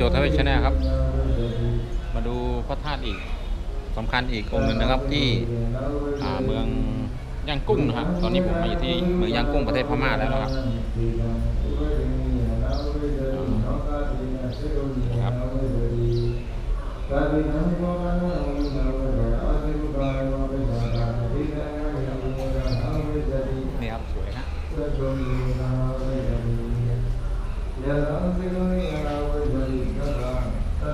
โจทย์ทวีชแนลครับ มาดูพระธาตุอีกสำคัญอีกองค์หนึ่งนะครับที่เมืองย่างกุ้งนะครับ ตอนนี้ผมมาอยู่ที่เมืองย่างกุ้งประเทศพม่าแล้วนะครับครับนี่ครับสวยนะ เจ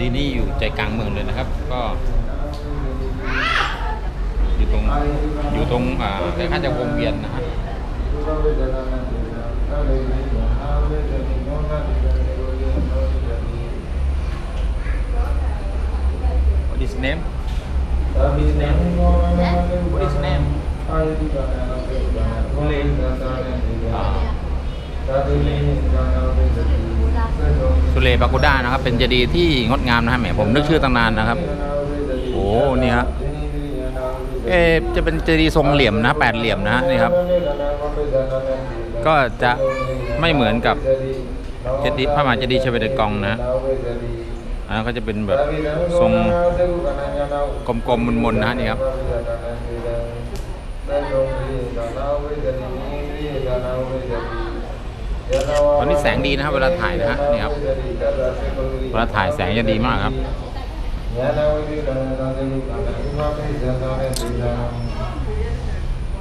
ดีย์นี่อยู่ใจกลางเมืองเลยนะครับ ก็ อยู่ตรงอยู่ตรงอ่าคล้ายๆจะวงเวียนนะฮะ What is name What is name What is name อ่าสุเลปากูด้านะครับ เป็นเจดีย์ที่งดงามนะฮะแหมผมนึกชื่อตั้งนานนะครับ โอ้ นี่ฮะ เอจะเป็นเจดีย์ทรงเหลี่ยมนะแปดเหลี่ยมนะนี่ครับ ก็จะไม่เหมือนกับเจดีย์พระมหาเจดีย์ชเวดกองนะอันนั้นก็จะเป็นแบบทรงกลมๆมนๆนะนี่ครับตอนนี้แสงดีนะครับเวลาถ่ายนะฮะนี่ครับเวลาถ่ายแสงจะดีมากครับ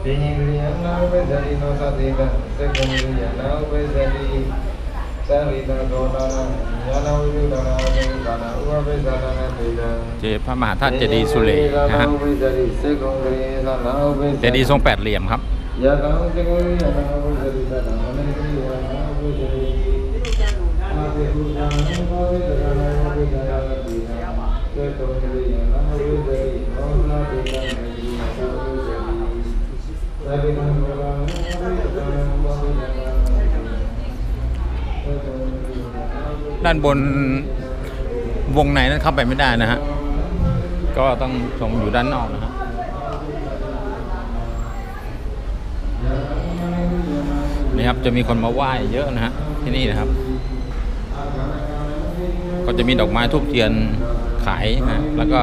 ปิญิริยนาเวสติโนสัตติกะเสกุมิริยนาเวสติสัริตาโตนานาญาณวิรุดานาเวสานาอุปเวสานาเตตังเจพระมหาธาตุเจดีย์สุเลนะฮะเวสติเสกุมิริยนาเจดีย์ทรงแปดเหลี่ยมครับยะตังเสกุมิริยนาเวสติตตังมณิริยนาเวสติอาเวหุนาเวสตานาเวสานาเตตังเสกุมิริยนาเวติโนสัตติกะเมริยนาเวสติ ด้านบนวงในนั้นเข้าไปไม่ได้นะฮะ ก็ต้องชมอยู่ด้านนอกนะฮะนี่ครับจะมีคนมาไหว้เยอะนะฮะที่นี่นะครับ ก็จะมีดอกไม้ทูบเทียน ขายนะแล้วก็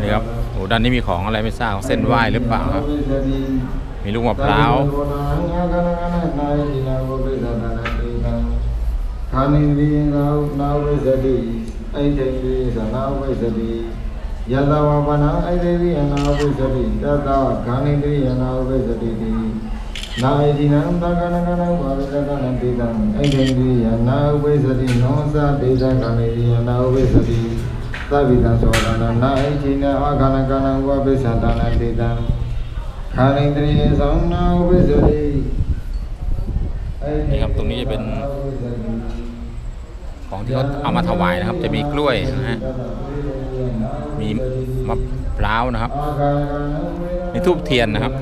นี่ครับโอ้ด้านนี้มีของอะไรไม่ทราบเส้นไหว้หรือเปล่าครับ มีลูกมะพร้าวคานิวินานาวสติไอเทวิสนาเวสติยะตาวปนาไอเทวินาเวสติตตาคานิวินาวสติ ตินาอิจินังตากนกนังวะเวสตนันติตังไอเทวินาเวสติโนสะติตาคานิวินาเวสติသဗ္ဗိတံသောရဏနာဣချိနအာခဏကနံဝပိစ္ဆတနတိတံခာရိတရိသံနာဥပိစ္ဆတိ นี่ครับตรงนี้จะเป็น ของที่เขาเอามาถวายนะครับ จะมีกล้วยนะฮะ มีมะพร้าวนะครับ มีทูบเทียนนะครับ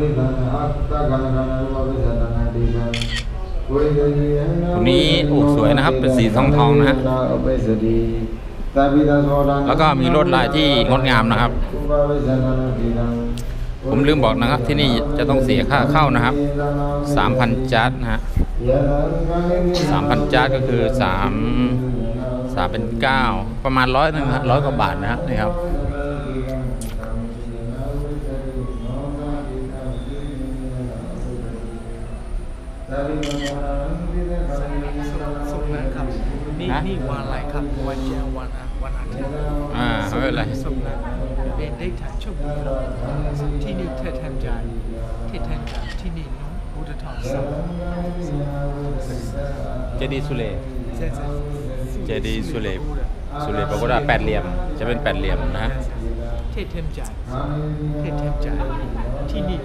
ริตังอัตตะกานะกานะวะเวสตนาติตังกุยเรญญาณตรงนี้โอ้สวยนะครับ เป็นสีทองทองนะฮะ แล้วก็มีลวดลายที่งดงามนะครับอุปเวสตนาติตังผมลืมบอกนะครับที่นี่จะต้องเสียค่าเข้านะครับ 3,000จัดนะฮะ3,000จัดก็คือ 3 3เป็น 9 ประมาณร้อยนึงนะร้อยกว่าบาทนะฮะนี่ครับสุกนะครับนี่ฮะนี่วันอะไรครับวันเจ้าวันอะ วันอาทิตย์อ่าไม่เป็นไรสุกนเป็นได้ฐานโชคดีที่นี่เทศแทนใจเทศแทนใจที่นี่น้องพุทธทองสามเจดีย์สุเลเจเจดีย์สุเล สุเลปรากฏว่าแปดเหลี่ยม จะเป็นแปดเหลี่ยมนะฮะ เทศแทนใจ เทศแทนใจ ที่นี่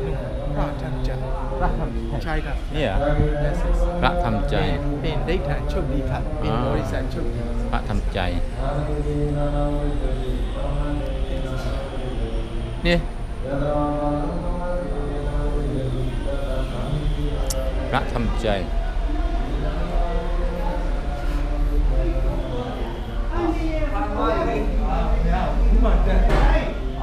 น้องพระทำใจใช่ครับนี่เหรอพระทำใจเป็นได้ฐานโชคดีครับเป็นบริษัทโชคดี พระทำใจ นี่ พระทำใจอ่าကျ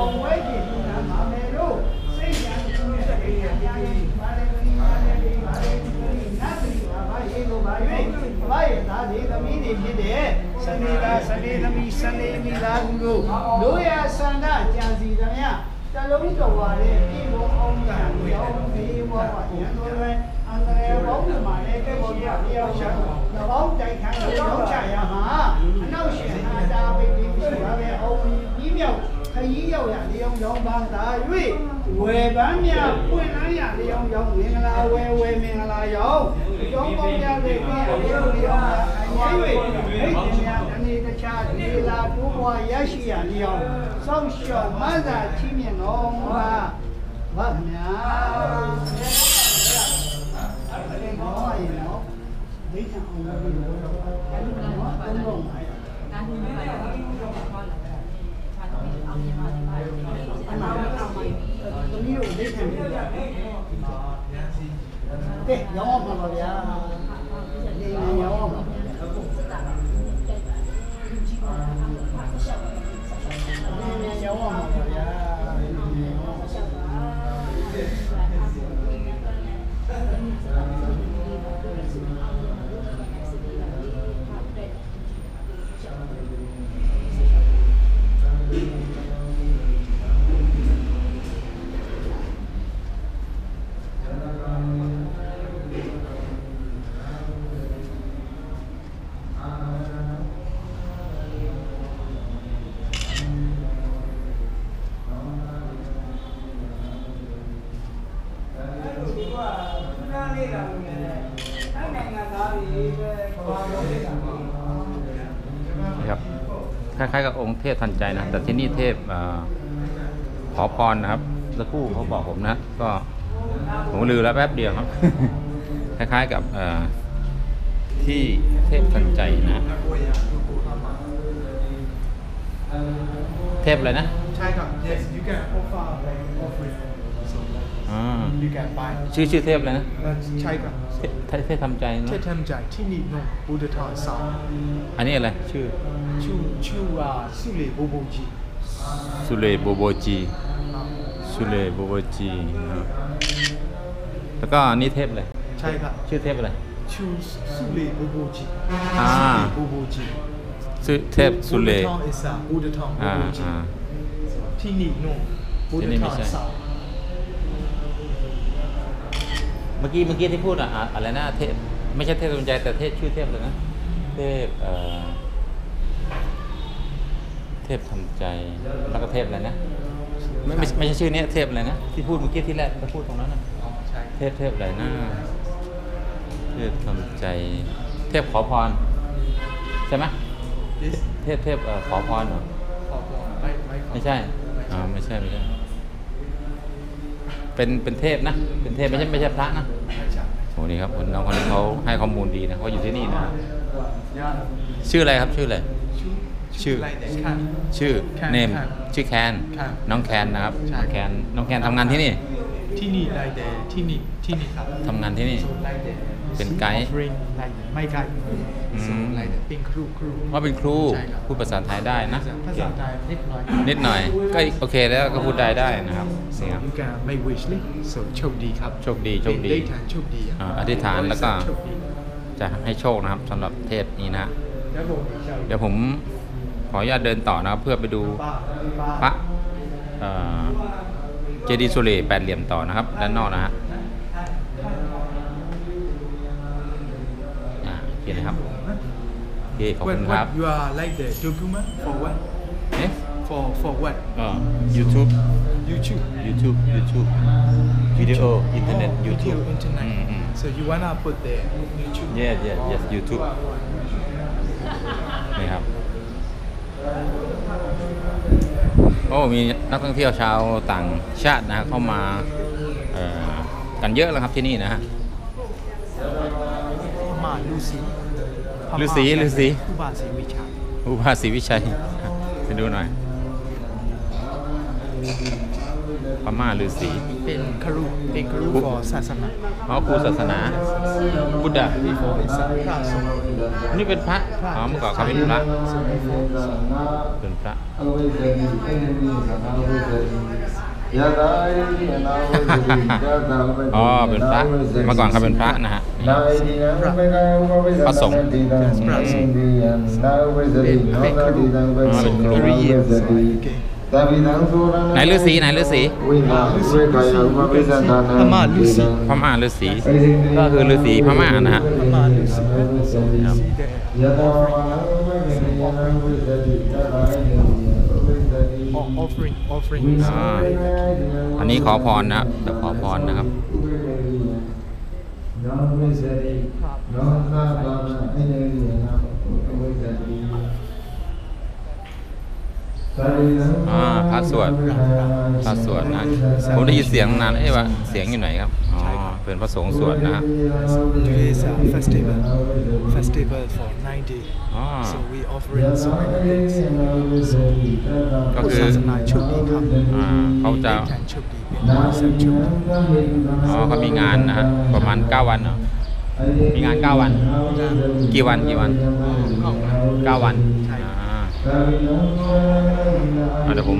အောင်ဝဲကြည့်နေတာမှာမယ်လို့စိတ်ကြံတစ်ခုနဲ့ဒိဋ္ဌံတရားကြီးပါလေဒီပါလေဒီပါလေဒီနတ်တိပါဘာရေကိုပါ၍ဘာရဲ့သားဒီသမီးတွေဖြစ်တဲ့စနေသားစနေသမီးစနေမိသားစုတို့တို့ရဆန္ဒကြံစီသမျှတလုံးတော်ပါလေပြည်လုံးအောင်ကြံရောဒီဘောပါရန်တော်တွေအန္တရာယ်ဘောင်းမှာလည်းကဲပေါ်ပြပြအောင်ရှာတဘောင်းတိုင်ခံလို့ရောက်ချရမှာအနောက်ရှင်ဟာတာပိတ်ပြီးဆိုရမယ်အောင်ကြီးမြောက် 他一要两用用帮他瑞，外半面不能两的用用，明个啦为外面个啦用，用半面的不用用了，因为哎对面人家的家里啦主也是两的用，从小嘛在体面弄，有， အောင်မြင်ပါစေပါလို့အနာဝတ်အောင်ပါသမီးတို့ဒိတ်ခံပြီးပါကဲရောင်းအောင်ပါဗျာနေနေရောင်းအောင်ပါနေနေရောင်းအောင်ပါ เทพทันใจนะ แต่ที่นี่เทพเออขอพรนะครับสักครู่เขาบอกผมนะ ก็ผมลืมแล้วแป๊บเดียวครับ คล้ายๆกับเอ่อที่เทพทันใจนะ เทพอะไรนะ ใช่ครับ yes you can offer like offering so อ่า you can buy ชื่อชื่อเทพอะไรนะ ใช่ครับเทพเทพทำใจนะเทศทำใจที่นี่น้องพุทธทองสามอันนี้อะไร ชื่อ ชื่อชื่อว่าสุเลโบโบจีสุเลโบโบจีสุเลโบโบจีนะครับแล้วก็อันนี้เทพอะไรใช่ครับชื่อเทพอะไรชื่อสุเลโบโบจีอ่าโบโบจีชื่อเทพสุเลพุทธทองอิสาพุทธทองโบอ่าโบจีอ่าที่นี่น้องพุทธที่นี่ทไม่องใช่สามเมื่อกี้เมื่อกี้ที่พูดอะอะอะไรนะเทพไม่ใช่เทพดวงใจแต่เทพชื่อเทพเลยนะเทพเอ่อเทพทำใจแล้วก็เทพอะไรนะไม่ไม่ไม่ใช่ชื่อเนี้ยเทพอะไรนะที่พูดเมื่อกี้ที่แรกที่พูดตรงนั้นนะอ๋อใช่เทพเทพอะไรนะเทพทำใจ เทพขอพรใช่ไหม this เทพเทพเอ่อขอพรเหรอขอพรไม่ไม่ขอไม่ใช่อ่าไม่ใช่ไม่ใช่เป็นเป็นเทพนะ เป็นเทพไม่ใช่ไม่ใช่พระนะไม่ใช่โหนี่ครับคนน้องคนนี้เขาให้ข้อมูลดีนะเขาอยู่ที่นี่นะชื่ออะไรครับชื่ออะไร ชื่อชื่ออะไรเนี่ยค่ะ ชื่อแคนเนมแคนชื่อแคนครับ น้องแคนนะครับใช่น้องแคนน้องแคนทำงานที่นี่ที่นี่ได้แต่ที่นี่ที่นี่ครับทำงานที่นี่ส่วนได้แต่เป็นไกด์ offering like that ไม่ไกด์ so อืม like that เป็นครูครู ว่าเป็นครูใช่ครับ พูดภาษาไทยได้นะภาษาไทยนิดหน่อยนิดหน่อยก็โอเคแล้วก็พูดได้ได้นะครับ so นี่ครับ you can make wish เลย so โชคดีครับโชคดีโชคดีได้ทานโชคดีะอ่าอธิษฐานแล้วก็ โชคดีจะให้โชคนะครับสำหรับเทศนี้นะฮะแล้วผมจะ เดี๋ยวผม ขออนุญาตเดินต่อนะครับเพื่อไปดูป้าพป้าระเอ่อเจดีย์สุเหร่แปดเหลี่ยมต่อนะครับ ด้านนอกนะฮะอ่าโอเคนะครับโอเคขอบ What คุณครับ what you are like the document for what เอ๊ะ for for what อ่า YouTube YouTube YouTube YouTube video internet Oh, YouTube video internet อืมอืม so you wanna put there YouTube yes yes yes YouTube นี่ครับ โอ้มีนักท่องเที่ยวชาวต่างชาตินะฮะเข้ามาเอ่อกันเยอะแล้วครับที่นี่นะฮะพม่าฤาษีฤาษีฤาษีผู้บาศรีวิชาอุบาศรีวิชัยไปดูหน่อยพม่าฤาษีเป็นครูเป็นครู for ศาสนาอ๋อครูศาสนาพุทธะ before is พระสงฆ์นี่เป็นพระ หอมก่อเขาเป็นพระเป็นพระอ๋อเป็นพระเมื่อก่อนเขาเป็นพระนะฮะพระสงฆ์พระสงฆ์เป็นครู อุปวิสติตาวินังสุรังไหนฤาษีไหนฤาษีวินาเวกายอุปวิสันทานังพม่าฤาษีพม่าฤาษีก็คือฤาษีพม่านะฮะพม่าฤาษีครับ see there ยะตาวะนังเปกิยนังวิสติยะตาอินดีอุปวิสติ or offering offering อ่าอันนี้ขอพรนะครับจะขอพรนะครับน้องวิสติน้องนาตานะอินดีนะอุปวิสติ อ่าพระสวดพระสวดนะผมได้ยินเสียงนานเอ๊ะว่าเสียงอยู่ไหนครับอ๋อเป็นพระสงฆ์สวดนะฮะ today is a festival festival for nine days อ๋อ so we offering so many things ก็คือศาสนาโชคดีครับอ่าเขาจะได้ทานโชคดีเป็นบริษัทโชคดีอ๋อเขามีงานนะฮะประมาณ 9 วันเหรอมีงาน 9 วัน กี่วันกี่วัน 9 วันใช่อ่าอ่า เดี๋ยวผม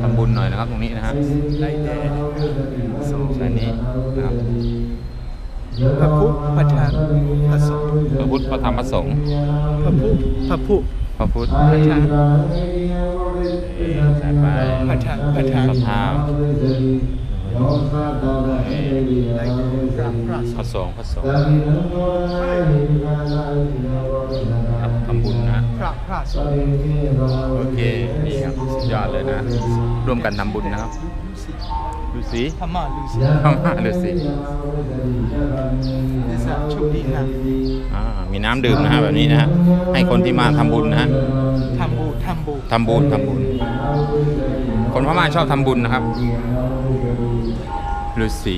ทำบุญหน่อยนะครับตรงนี้นะฮะ like that ใส่นี้นะครับพระพุทธพระธรรมพระสงฆ์พระพุทธพระธรรมพระสงฆ์พระพุทธพระพุทธพระพุทธพระธรรมใส่ไปพระธรรมพระธรรมพระธรรมพระสงฆ์พระสงฆ์ พระพระสงฆ์โอเคนี่ครับสุดยอดเลยนะ ร่วมกันทำบุญนะครับดูสิพม่าฤาษีพม่าฤาษีนี่สะโชคดีนะอ่ามีน้ำดื่มนะฮะแบบนี้นะฮะให้คนที่มาทำบุญนะฮะทำบุญทำบุญทำบุญทำบุญ คนพม่าชอบทำบุญนะครับฤาษี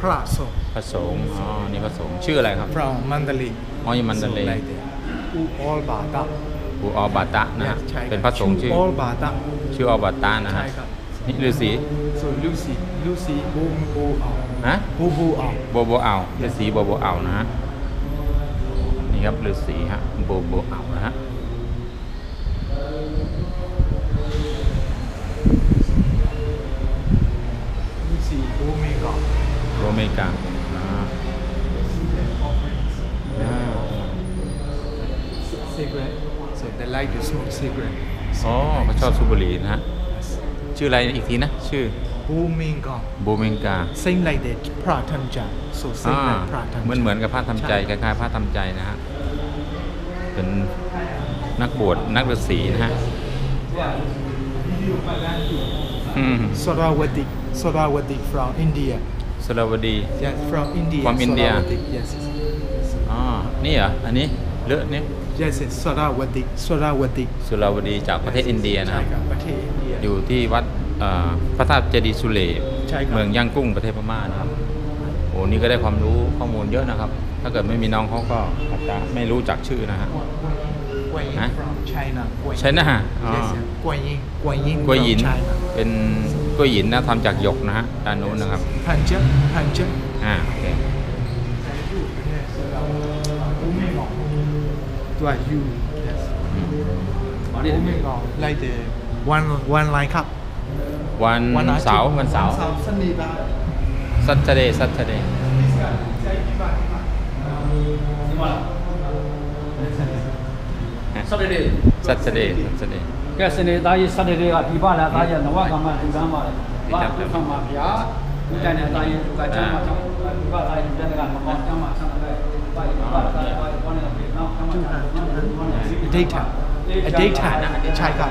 พระสงฆ์พระสงฆ์อ๋อนี่พระสงฆ์ชื่ออะไรครับ from Mandalay อ๋ออยู่มันเดเล So like that. U all Bata บูออบาตะนะฮะใช่ครับเป็นพระสงฆ์ชื่อ all Bata ชื่อออบาตะนะฮะใช่ครับนี่ฤาษี so Lucy Lucy บูบูเอาฮะบูบูเอาโบโบเอาฤาษีโบโบเอานะฮะนี่ครับฤาษีฮะโบโบเอานะฮะ Lucy บูเมกา โร เมกาอ่าอ่า cigarette so they like to smoke cigarette อ๋อเขาชอบสูบบุหรี่นะฮะ ชื่ออะไรอีกทีนะ ชื่อ บูเมกาโบเมงกา same like that พระทันใจ so อ่า same like พระทันใจเหมือนเหมือนกับพระทำใจคช่ล้ายๆพระทำใจนะฮะ เป็นนักบวชนักฤาษีนะฮะอืม Sarawati Sarawati from India สราวดี yes from India From India. Sarawati yes อ๋อนี่เหรอ อันนี้เลอะนี่ yes yes Sarawati Sarawati สุราวดีจากประเทศอินเดียนะคใช่รับ ครับประเทศอินเดีย อยู่ที่วัดเอ่อพระธาตุเจดีย์สุเหร่ใช่ครับ เมืองย่างกุ้งประเทศพม่านะครับโอ้นี่ก็ได้ความรู้ข้อมูลเยอะนะครับ ถ้าเกิดไม่มีน้องเขาก็อาจจะไม่รู้จักชื่อนะฮะว Guan Yin ฮะ from China กวนใช่นะฮะอ๋อ Yes, yes. กวนยินกวนยินกล้วยหยิน from China เป็น กล้วยหยินนะทำจากหยกนะฮะด้านนู้นนะครับพันเจ้าพันเจ้าอ่าโอเคตัว you yes อืม Oh my god like the one one line cup วันวันเสาร์วันเสาร์สนิบา Saturday Saturday Saturday Saturday Saturday ကဲစနေသားရေးစတဲ့တွေကဒီပါလားသားရနဝကမ္မဒုက္ခမှာပါဒုက္ခမှာဗျာဒီတန်တဲ့သားရေးဒုက္ခချမ်းမှာဒီပါသားရေးတဲ့ကမ္မချမ်းမှာချမ်းတယ်ပါဒီပါသားရေးပေါ်နေတာပြီနော်ချမ်းမှာအဒိဋ္ဌာအဒိဋ္ဌာနာအချိုက်က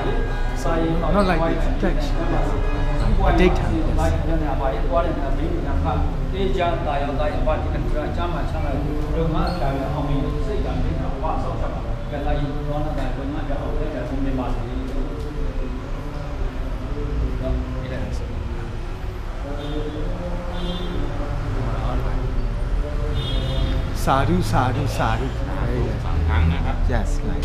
စာရေး not like text အဒိဋ္ဌာဘာရနေပါရေးပေါ်နေတာမင်းကခါတေချာတာရောတာရပါဒီကံကြာချမ်းမှာချမ်းတယ်ဘုရားမှာရှာရအောင်မင်းစိတ်ကမင်းကဘာဆောက်ချက်ပါကလာရင်ဘောနာတာဘုရားကြောက်တဲ့ကံစင်းနေပါစေ sorry sorry sorry yes like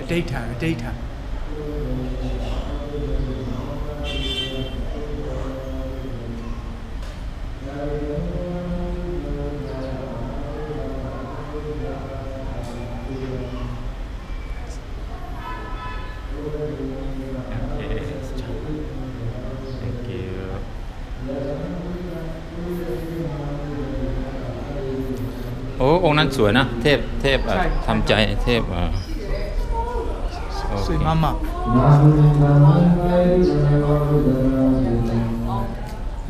a daytime a daytime สวยนะ เทพเทพเอ่อ ใช่ ทำใจเทพเอ่อโอเค สวยมาก နာမည်နာမည်ပဲဒီဘောဓရာ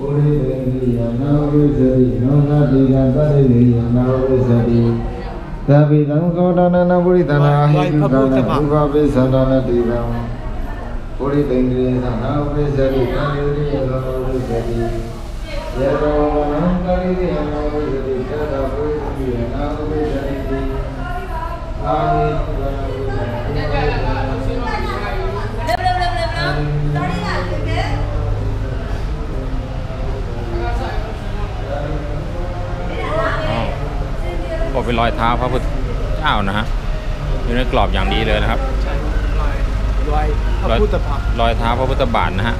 ပုရိသေနိယနာဝိဇရိနောနာတိကသတ္တိယနာဝိဇရိသဗ္ဗိတံသောတနနာပုရိသနာဟိတုကနာဥပပိသန္တနာတိကံပုရိသေနိယနာဝိဇရိသတ္တိယနာဝိဇရိယေတောနံကရိယနာဝိဇရိသတ္ ಯರೋಮ ನಂ ก็เป็นรอยเท้าพระพุทธเจ้านะฮะอยู่ในกรอบอย่างดีเลยนะครับรอยรอยพระพุทธบาทรอยเท้าพระพุทธบาทนะฮะ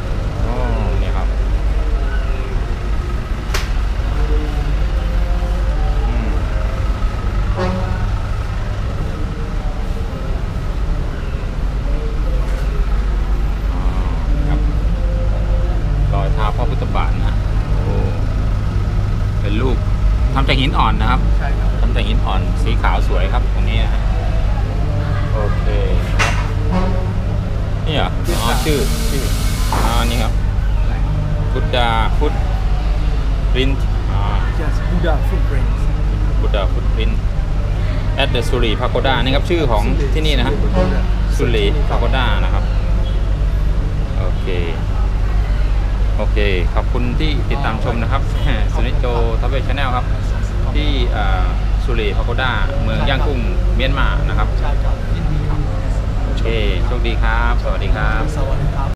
วสวยครับตรงนี้นะฮะโอเคครับนี่เหรออ๋อชื่อชื่ออ๋อนี่ครับพุทธาพุทธปรินอ๋อ yes Buddha footprints พุทธาพุทธปริน at the สุรีพาโกดานี่ครับชื่อของที่นี่นะครับสุรีพาโกดานะครับ โอเค โอเค ขอบคุณที่ติดตามชมนะครับ สุนิจโจทัพเวชแนลครับ ที่อ่า สุรีพาโกดาเมืองย่างกุ้งเมียนมานะครับ ใช่ครับยินดีครับโอเคโชคดีครับ สวัสดีครับ สวัสดีครับ